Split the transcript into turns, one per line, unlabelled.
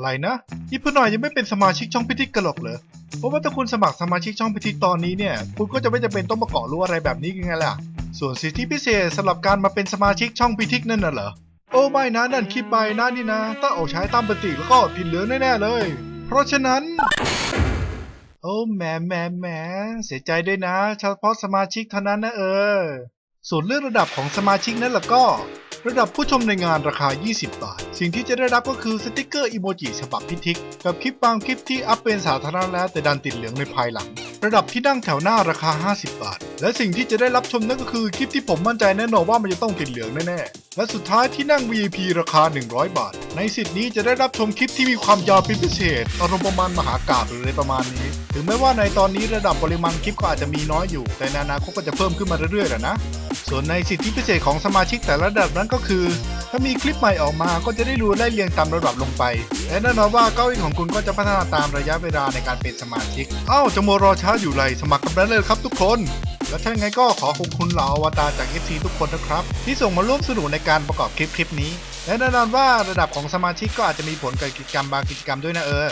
อะไรนะนี่เพื่อนหน่อยยังไม่เป็นสมาชิกช่องพิธีกันหรอกเหรอเพราะว่าถ้าคุณสมัครสมาชิกช่องพิธีตอนนี้เนี่ย คุณก็จะไม่จำเป็นต้องมาเกาะรู้อะไรแบบนี้ยังไงล่ะ ส่วนสิทธิพิเศษสำหรับการมาเป็นสมาชิกช่องพิธีนั่นน่ะเหรอโอ้ไม่นะนั่นคลิปใบนะนี่นะถ้าออกใช้ตามปกติแล้วก็ผิดเหลืองแน่ๆเลย เพราะฉะนั้น โอ้แหมแหมแหมเสียใจด้วยนะ เฉพาะสมาชิกเท่านั้นนะเออ ส่วนเรื่องระดับของสมาชิกนั้นล่ะก็ ระดับผู้ชมในงานราคา 20 บาท สิ่งที่จะได้รับก็คือสติกเกอร์อีโมจิฉบับพิทิก กับคลิปบางคลิปที่อัพเป็นสาธารณะแล้วแต่ดันติดเหลืองในภายหลัง ระดับที่นั่งแถวหน้าราคา 50 บาท และสิ่งที่จะได้รับชมนั่นก็คือคลิปที่ผมมั่นใจแน่นอนว่ามันจะต้องติดเหลืองแน่ๆ และสุดท้ายที่นั่ง VIP ราคา 100 บาท ในสิทธิ์นี้จะได้รับชมคลิปที่มีความยาวเป็นพิเศษอารมณ์ประมาณมหากาพย์หรืออะไรประมาณนี้ ถึงแม้ว่าในตอนนี้ระดับปริมาณคลิปก็อาจจะมีน้อยอยู่ แต่ในอนาคตก็จะเพิ่มขึ้นมาเรื่อยๆแหละนะ ส่วนในสิทธิพิเศษของสมาชิกแต่ละระดับนั้นก็คือ ถ้ามีคลิปใหม่ออกมาก็จะได้รู้ไล่เรียงตามระดับลงไป และแน่นอนว่าเก้าอี้ของคุณก็จะพัฒนาตามระยะเวลาในการเป็นสมาชิกอ้าวจะมัวรอช้าอยู่ไรสมัครกันได้เลยครับทุกคน และถ้าไงก็ขอขอบคุณเหล่าอวตารจาก FC ทุกคนนะครับ ที่ส่งมาร่วมสนุกในการประกอบคลิปคลิปนี้ และแน่นอนว่าระดับของสมาชิกก็อาจจะมีผลกับกิจกรรมบางกิจกรรมด้วยนะเออ